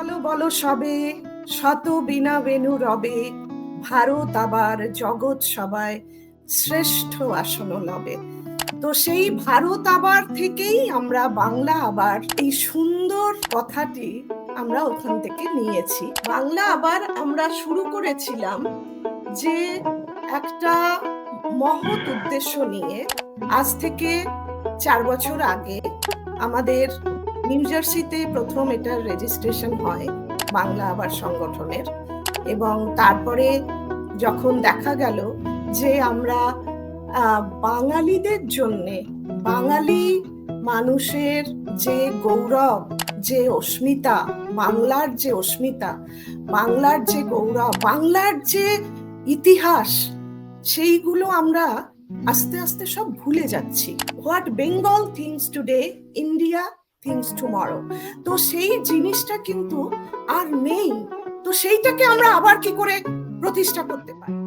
বলো বলো সবে, শত বিনা বেনু রবে, ভারত আবার জগৎ সবাই শ্রেষ্ঠ আসন লবে। তো সেই ভারত আবার থেকেই আমরা বাংলা আবার, এই সুন্দর কথাটি আমরা ওখান থেকে নিয়েছি। বাংলা আবার আমরা শুরু করেছিলাম যে একটা মহৎ উদ্দেশ্য নিয়ে। আজ থেকে চার বছর আগে আমাদের নিউ জার্সিতে প্রথম এটার রেজিস্ট্রেশন হয় বাংলা আবার সংগঠনের এবং তারপরে যখন দেখা গেল যে আমরা বাঙালিদের জন্যে, বাঙালি মানুষের যে গৌরব, যে অস্মিতা, বাংলার যে অস্মিতা, বাংলার যে গৌরব, বাংলার যে ইতিহাস, সেইগুলো আমরা আস্তে আস্তে সব ভুলে যাচ্ছি। What Bengal thinks today, India thinks tomorrow তো সেই জিনিসটা কিন্তু আর নেই। তো সেইটাকে আমরা আবার কি করে প্রতিষ্ঠা করতে পারি?